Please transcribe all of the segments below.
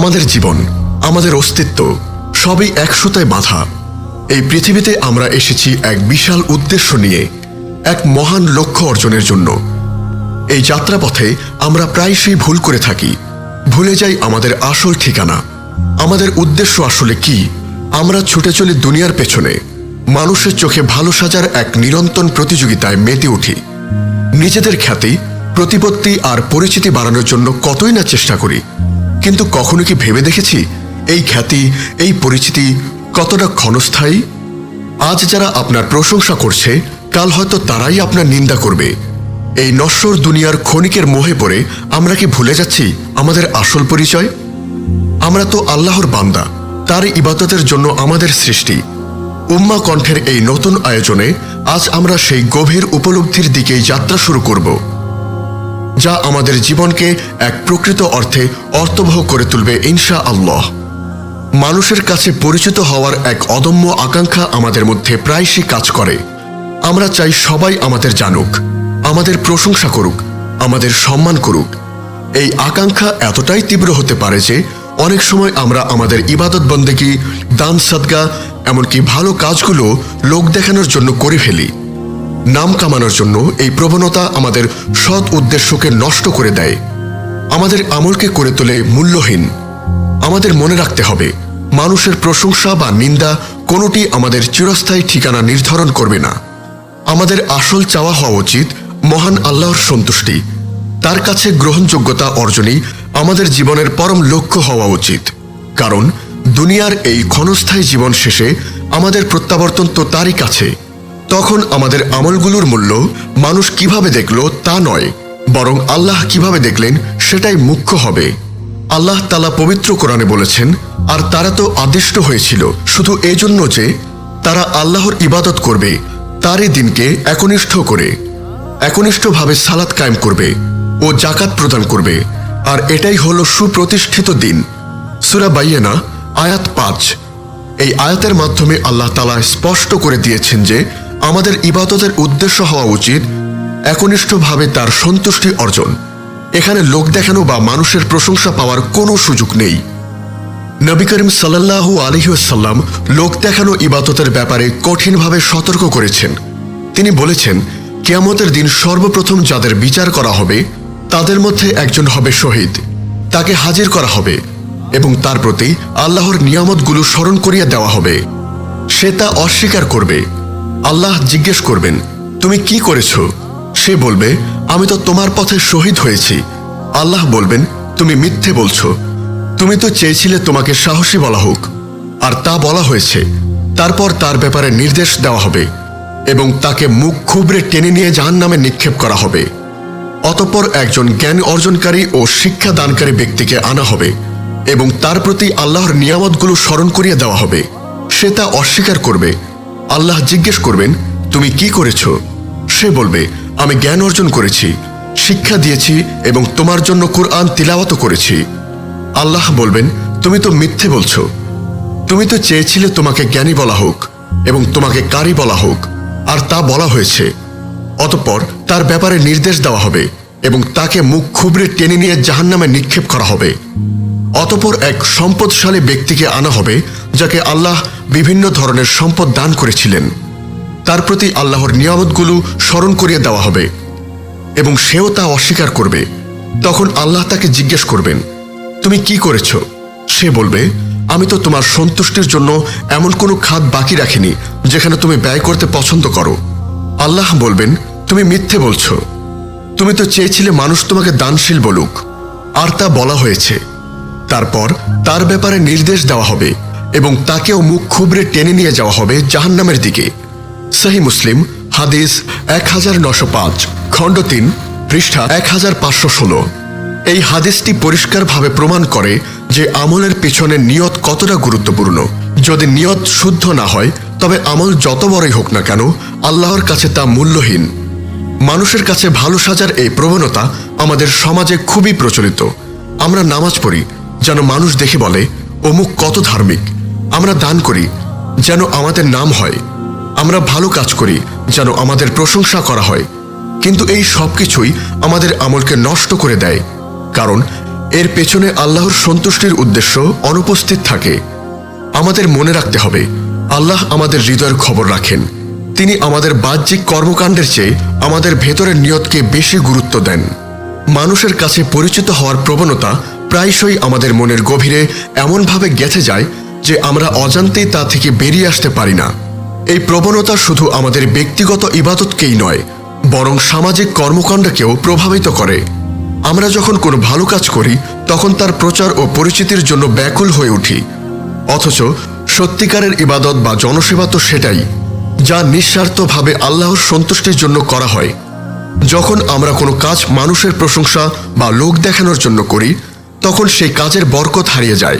আমাদের জীবন, আমাদের অস্তিত্ব, সবই একসুতায় বাঁধা। এই পৃথিবীতে আমরা এসেছি এক বিশাল উদ্দেশ্য নিয়ে, এক মহান লক্ষ্য অর্জনের জন্য। এই যাত্রাপথে আমরা প্রায়শই ভুল করে থাকি, ভুলে যাই আমাদের আসল ঠিকানা। আমাদের উদ্দেশ্য আসলে কি? আমরা ছুটে চলি দুনিয়ার পেছনে, মানুষের চোখে ভালো সাজার এক নিরন্তন প্রতিযোগিতায় মেতে উঠি। নিজেদের খ্যাতি, প্রতিপত্তি আর পরিচিতি বাড়ানোর জন্য কতই না চেষ্টা করি কিন্তু কখনো কি ভেবে দেখেছি? এই খ্যাতি, এই পরিচিতি কতটা ক্ষণস্থায়ী? আজ যারা আপনার প্রশংসা করছে, কাল হয়তো তারাই আপনার নিন্দা করবে। এই নশ্বর দুনিয়ার ক্ষণিকের মোহে পড়ে আমরা কি ভুলে যাচ্ছি আমাদের আসল পরিচয়? আমরা তো আল্লাহর বান্দা, তার ইবাদতের জন্য আমাদের সৃষ্টি। উম্মা কণ্ঠের এই নতুন আয়োজনে আজ আমরা সেই গভীর উপলব্ধির দিকেই যাত্রা শুরু করব। যা আমাদের জীবনকে এক প্রকৃত অর্থে অর্থবহ করে তুলবে ইনশা আল্লাহ মানুষের কাছে পরিচিত হওয়ার এক অদম্য আকাঙ্ক্ষা আমাদের মধ্যে প্রায়শই কাজ করে। আমরা চাই সবাই আমাদের জানুক, আমাদের প্রশংসা করুক, আমাদের সম্মান করুক। এই আকাঙ্ক্ষা এতটাই তীব্র হতে পারে যে, অনেক সময় আমরা আমাদের ইবাদত বন্দেগি, দান সাদগা, এমনকি ভালো কাজগুলো লোক দেখানোর জন্য করে ফেলি। নাম কামানোর জন্য এই প্রবণতা আমাদের সৎ উদ্দেশ্যকে নষ্ট করে দেয়। আমাদের আমলকে করে তোলে মূল্যহীন। আমাদের মনে রাখতে হবে, মানুষের প্রশংসা বা নিন্দা কোনোটি আমাদের চিরস্থায়ী ঠিকানা নির্ধারণ করবে না। আমাদের আসল চাওয়া হওয়া উচিত মহান আল্লাহর সন্তুষ্টি। তার কাছে গ্রহণযোগ্যতা অর্জনই আমাদের জীবনের পরম লক্ষ্য হওয়া উচিত। কারণ, দুনিয়ার এই ক্ষণস্থায়ী জীবন শেষে আমাদের প্রত্যাবর্তন তো তারই কাছে। তখন আমাদের আমলগুলোর মূল্য মানুষ কীভাবে দেখল তা নয়, বরং আল্লাহ কীভাবে দেখলেন সেটাই মুখ্য হবে। আল্লাহ তালা পবিত্র কোরআনে বলেছেন, আর তারা তো আদিষ্ট হয়েছিল, শুধু এজন্য যে তারা আল্লাহর ইবাদত করবে, তারই দিনকে একনিষ্ঠ করে, একনিষ্ঠভাবে সালাত কায়েম করবে ও জাকাত প্রদান করবে। আর এটাই হলো সুপ্রতিষ্ঠিত দিন। সুরা বাইয়েনা, আয়াত পাঁচ। এই আয়াতের মাধ্যমে আল্লাহ তালা স্পষ্ট করে দিয়েছেন যে আমাদের ইবাদতের উদ্দেশ্য হওয়া উচিত একনিষ্ঠভাবে তার সন্তুষ্টি অর্জন। এখানে লোক দেখানো বা মানুষের প্রশংসা পাওয়ার কোনো সুযোগ নেই। নবী করিম সাল্লাহু আলহিউসাল্লাম লোক দেখানো ইবাদতের ব্যাপারে কঠিনভাবে সতর্ক করেছেন। তিনি বলেছেন, কেয়ামতের দিন সর্বপ্রথম যাদের বিচার করা হবে, তাদের মধ্যে একজন হবে শহীদ। তাকে হাজির করা হবে এবং তার প্রতি আল্লাহর নিয়ামতগুলো স্মরণ করিয়া দেওয়া হবে। সে তা অস্বীকার করবে। আল্লাহ জিজ্ঞেস করবেন, তুমি কি করেছ? সে বলবে, আমি তো তোমার পথে শহীদ হয়েছি। আল্লাহ বলবেন, তুমি মিথ্যে বলছো। তুমি তো চেয়েছিলে তোমাকে সাহসী বলা হোক। আর তা বলা হয়েছে। তারপর তার ব্যাপারে নির্দেশ দেওয়া হবে এবং তাকে মুখ খুবড়ে টেনে নিয়ে জাহান নামে নিক্ষেপ করা হবে। অতঃপর একজন জ্ঞান অর্জনকারী ও শিক্ষা দানকারী ব্যক্তিকে আনা হবে এবং তার প্রতি আল্লাহর নিয়ামতগুলো স্মরণ করিয়ে দেওয়া হবে। সে তা অস্বীকার করবে। আল্লাহ জিজ্ঞেস করবেন, তুমি কি করেছ? সে বলবে, আমি জ্ঞান অর্জন করেছি, শিক্ষা দিয়েছি এবং তোমার জন্য কোরআন তিলাওয়াত করেছি। আল্লাহ বলবেন, তুমি তো মিথ্যে বলছ। তুমি তো চেয়েছিলে তোমাকে জ্ঞানী বলা হোক এবং তোমাকে কারি বলা হোক, আর তা বলা হয়েছে। অতঃপর তার ব্যাপারে নির্দেশ দেওয়া হবে এবং তাকে মুখ খুবড়ে টেনে নিয়ে জাহান্নামে নিক্ষেপ করা হবে। অতঃপর এক সম্পদশালী ব্যক্তিকে আনা হবে, যাকে আল্লাহ বিভিন্ন ধরনের সম্পদ দান করেছিলেন। তার প্রতি আল্লাহর নিয়ামতগুলো স্মরণ করিয়ে দেওয়া হবে, এবং সেও তা অস্বীকার করবে। তখন আল্লাহ তাকে জিজ্ঞেস করবেন, তুমি কি করেছ? সে বলবে, আমি তো তোমার সন্তুষ্টির জন্য এমন কোনো খাত বাকি রাখিনি, যেখানে তুমি ব্যয় করতে পছন্দ করো। আল্লাহ বলবেন, তুমি মিথ্যে বলছো। তুমি তো চেয়েছিলে মানুষ তোমাকে দানশীল বলুক। আর তা বলা হয়েছে। তারপর তার ব্যাপারে নির্দেশ দেওয়া হবে এবং তাকেও মুখ খুবড়ে টেনে নিয়ে যাওয়া হবে জাহান্নামের দিকে। সহি মুসলিম, হাদিস এক হাজার নশো পাঁচ, খণ্ড তিন, পৃষ্ঠা এক হাজার পাঁচশো ষোলো। এই হাদিসটি পরিষ্কারভাবে প্রমাণ করে যে আমলের পেছনে নিয়ত কতটা গুরুত্বপূর্ণ। যদি নিয়ত শুদ্ধ না হয়, তবে আমল যত বড়ই হোক না কেন, আল্লাহর কাছে তা মূল্যহীন। মানুষের কাছে ভালো সাজার এই প্রবণতা আমাদের সমাজে খুবই প্রচলিত। আমরা নামাজ পড়ি যেন মানুষ দেখে বলে, অমুক কত ধার্মিক। আমরা দান করি যেন আমাদের নাম হয়। আমরা ভালো কাজ করি যেন আমাদের প্রশংসা করা হয়। কিন্তু এই সব কিছুই আমাদের আমলকে নষ্ট করে দেয়। কারণ এর পেছনে আল্লাহর সন্তুষ্টির উদ্দেশ্য অনুপস্থিত থাকে। আমাদের মনে রাখতে হবে, আল্লাহ আমাদের হৃদয়ের খবর রাখেন। তিনি আমাদের বাহ্যিক কর্মকাণ্ডের চেয়ে আমাদের ভেতরের নিয়তকে বেশি গুরুত্ব দেন। মানুষের কাছে পরিচিত হওয়ার প্রবণতা প্রায়শই আমাদের মনের গভীরে এমনভাবে গেঁথে যায় যে আমরা অজান্তেই তা থেকে বেরিয়ে আসতে পারি না। এই প্রবণতা শুধু আমাদের ব্যক্তিগত ইবাদতকেই নয়, বরং সামাজিক কর্মকাণ্ডকেও প্রভাবিত করে। আমরা যখন কোনো ভালো কাজ করি, তখন তার প্রচার ও পরিচিতির জন্য ব্যাকুল হয়ে উঠি। অথচ সত্যিকারের ইবাদত বা জনসেবা তো সেটাই, যা নিঃস্বার্থভাবে আল্লাহর সন্তুষ্টির জন্য করা হয়। যখন আমরা কোনো কাজ মানুষের প্রশংসা বা লোক দেখানোর জন্য করি তখন সেই কাজের বরকত হারিয়ে যায়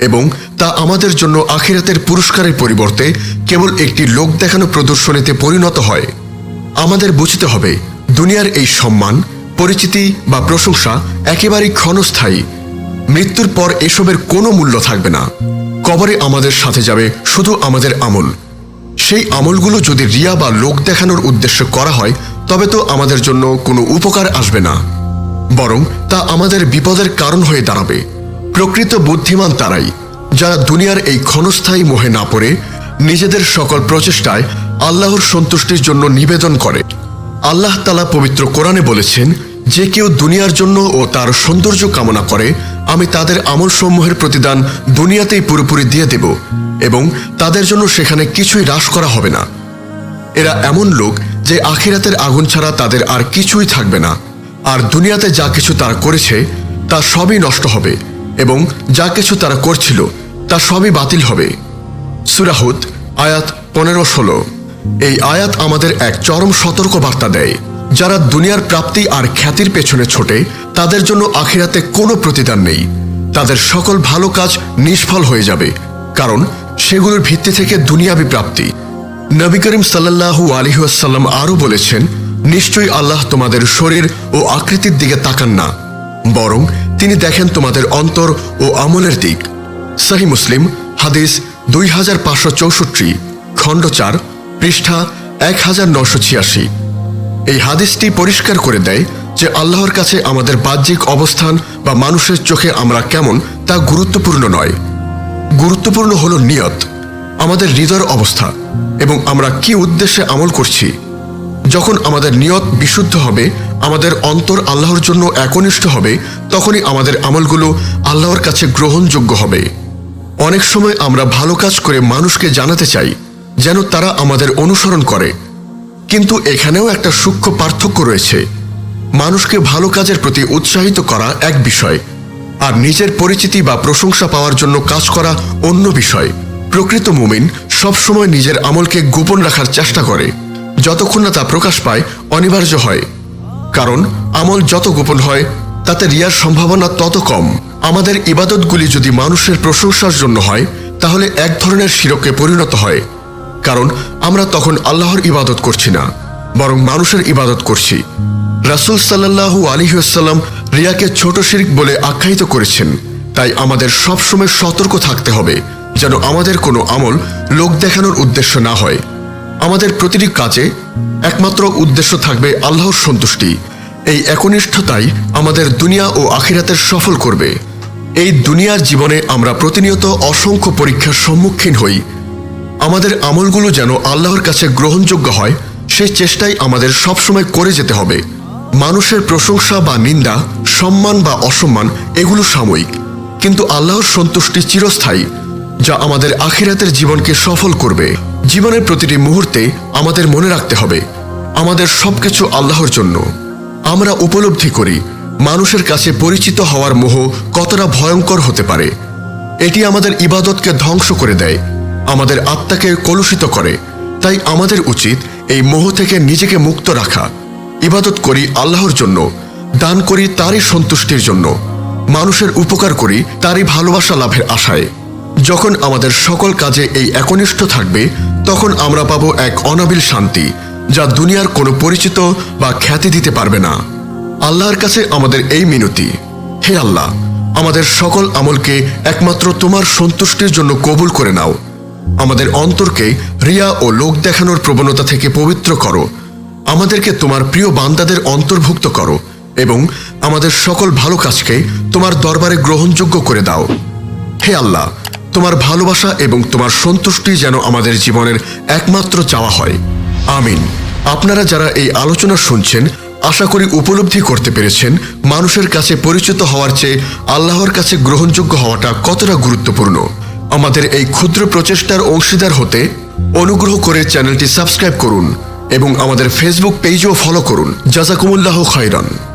এবং তা আমাদের জন্য আখিরাতের পুরস্কারের পরিবর্তে কেবল একটি লোক দেখানো প্রদর্শনীতে পরিণত হয়। আমাদের বুঝতে হবে, দুনিয়ার এই সম্মান, পরিচিতি বা প্রশংসা একেবারেই ক্ষণস্থায়ী। মৃত্যুর পর এসবের কোনো মূল্য থাকবে না। কবরে আমাদের সাথে যাবে শুধু আমাদের আমল। সেই আমলগুলো যদি রিয়া বা লোক দেখানোর উদ্দেশ্য করা হয়, তবে তো আমাদের জন্য কোনো উপকার আসবে না। বরং তা আমাদের বিপদের কারণ হয়ে দাঁড়াবে। প্রকৃত বুদ্ধিমান তারাই, যারা দুনিয়ার এই ক্ষণস্থায়ী মোহে না পড়ে, নিজেদের সকল প্রচেষ্টায় আল্লাহর সন্তুষ্টির জন্য নিবেদন করে। আল্লাহ তালা পবিত্র কোরআনে বলেছেন, যে কেউ দুনিয়ার জন্য ও তার সৌন্দর্য কামনা করে, আমি তাদের আমলসমূহের প্রতিদান দুনিয়াতেই পুরোপুরি দিয়ে দেব এবং তাদের জন্য সেখানে কিছুই হ্রাস করা হবে না। এরা এমন লোক যে আখিরাতের আগুন ছাড়া তাদের আর কিছুই থাকবে না। আর দুনিয়াতে যা কিছু তারা করেছে, তা সবই নষ্ট হবে এবং যা কিছু তারা করছিল, তা সবই বাতিল হবে। সুরাহুদ আয়াত পনেরো ষোলো। এই আয়াত আমাদের এক চরম সতর্ক বার্তা দেয়। যারা দুনিয়ার প্রাপ্তি আর খ্যাতির পেছনে ছোটে, তাদের জন্য আখিরাতে কোনো প্রতিদান নেই। তাদের সকল ভালো কাজ নিষ্ফল হয়ে যাবে, কারণ সেগুলোর ভিত্তি থেকে দুনিয়াবি প্রাপ্তি। নবী করিম সাল্লাহু আলহিহাসাল্লাম আরও বলেছেন নিশ্চয়ই আল্লাহ তোমাদের শরীর ও আকৃতির দিকে তাকান না, বরং তিনি দেখেন তোমাদের অন্তর ও আমলের দিক। সাহি মুসলিম, হাদিস দুই হাজার পাঁচশো চৌষট্টি, খণ্ড চার, পৃষ্ঠা এক হাজার নশো ছিয়াশি। এই হাদিসটি পরিষ্কার করে দেয় যে আল্লাহর কাছে আমাদের বাহ্যিক অবস্থান বা মানুষের চোখে আমরা কেমন তা গুরুত্বপূর্ণ নয়। গুরুত্বপূর্ণ হল নিয়ত, আমাদের হৃদয়ের অবস্থা, এবং আমরা কি উদ্দেশ্যে আমল করছি যখন আমাদের নিয়ত বিশুদ্ধ হবে, আমাদের অন্তর আল্লাহর জন্য একনিষ্ঠ হবে, তখনই আমাদের আমলগুলো আল্লাহর কাছে গ্রহণযোগ্য হবে। অনেক সময় আমরা ভালো কাজ করে মানুষকে জানাতে চাই, যেন তারা আমাদের অনুসরণ করে। কিন্তু এখানেও একটা সূক্ষ্ম পার্থক্য রয়েছে। মানুষকে ভালো কাজের প্রতি উৎসাহিত করা এক বিষয়, আর নিজের পরিচিতি বা প্রশংসা পাওয়ার জন্য কাজ করা অন্য বিষয়। প্রকৃত মুমিন সবসময় নিজের আমলকে গোপন রাখার চেষ্টা করে। যতক্ষণ না তা প্রকাশ পায়, অনিবার্য হয়। কারণ আমল যত গোপন হয়, তাতে রিয়ার সম্ভাবনা তত কম। আমাদের ইবাদতগুলি যদি মানুষের প্রশংসার জন্য হয়, তাহলে এক ধরনের শিরকে পরিণত হয়। কারণ আমরা তখন আল্লাহর ইবাদত করছি না, বরং মানুষের ইবাদত করছি। রাসুল সাল্লাহু আলিহাসাল্লাম রিয়াকে ছোট শিরিক বলে আখ্যায়িত করেছেন। তাই আমাদের সবসময় সতর্ক থাকতে হবে, যেন আমাদের কোনো আমল লোক দেখানোর উদ্দেশ্য না হয়। আমাদের প্রতিটি কাজে একমাত্র উদ্দেশ্য থাকবে আল্লাহর সন্তুষ্টি। এই একনিষ্ঠতাই আমাদের দুনিয়া ও আখিরাতের সফল করবে। এই দুনিয়ার জীবনে আমরা প্রতিনিয়ত অসংখ্য পরীক্ষার সম্মুখীন হই। আমাদের আমলগুলো যেন আল্লাহর কাছে গ্রহণযোগ্য হয় সেই চেষ্টাই আমাদের সবসময় করে যেতে হবে। মানুষের প্রশংসা বা নিন্দা, সম্মান বা অসম্মান, এগুলো সাময়িক। কিন্তু আল্লাহর সন্তুষ্টি চিরস্থায়ী। যা আমাদের আখিরাতের জীবনকে সফল করবে। জীবনের প্রতিটি মুহূর্তে আমাদের মনে রাখতে হবে, আমাদের সবকিছু আল্লাহর জন্য। আমরা উপলব্ধি করি, মানুষের কাছে পরিচিত হওয়ার মোহ কতটা ভয়ঙ্কর হতে পারে। এটি আমাদের ইবাদতকে ধ্বংস করে দেয়, আমাদের আত্মাকে কলুষিত করে। তাই আমাদের উচিত এই মোহ থেকে নিজেকে মুক্ত রাখা। ইবাদত করি আল্লাহর জন্য, দান করি তারই সন্তুষ্টির জন্য। মানুষের উপকার করি তারই ভালোবাসা লাভের আশায়। যখন আমাদের সকল কাজে এই একনিষ্ঠ থাকবে, তখন আমরা পাবো এক অনাবিল শান্তি, যা দুনিয়ার কোনো পরিচিত বা খ্যাতি দিতে পারবে না। আল্লাহর কাছে আমাদের এই মিনতি, হে আল্লাহ, আমাদের সকল আমলকে একমাত্র তোমার সন্তুষ্টির জন্য কবুল করে নাও। আমাদের অন্তরকে রিয়া ও লোক দেখানোর প্রবণতা থেকে পবিত্র করো। আমাদেরকে তোমার প্রিয় বান্দাদের অন্তর্ভুক্ত করো এবং আমাদের সকল ভালো কাজকে তোমার দরবারে গ্রহণযোগ্য করে দাও। হে আল্লাহ তোমার ভালোবাসা এবং তোমার সন্তুষ্টি যেন আমাদের জীবনের একমাত্র চাওয়া হয়। আমিন। আপনারা যারা এই আলোচনা শুনছেন, আশা করি উপলব্ধি করতে পেরেছেন মানুষের কাছে পরিচিত হওয়ার চেয়ে আল্লাহর কাছে গ্রহণযোগ্য হওয়াটা কতটা গুরুত্বপূর্ণ। আমাদের এই ক্ষুদ্র প্রচেষ্টার অংশীদার হতে অনুগ্রহ করে চ্যানেলটি সাবস্ক্রাইব করুন এবং আমাদের ফেসবুক পেজও ফলো করুন। জাজাকুমুল্লাহ খৈরান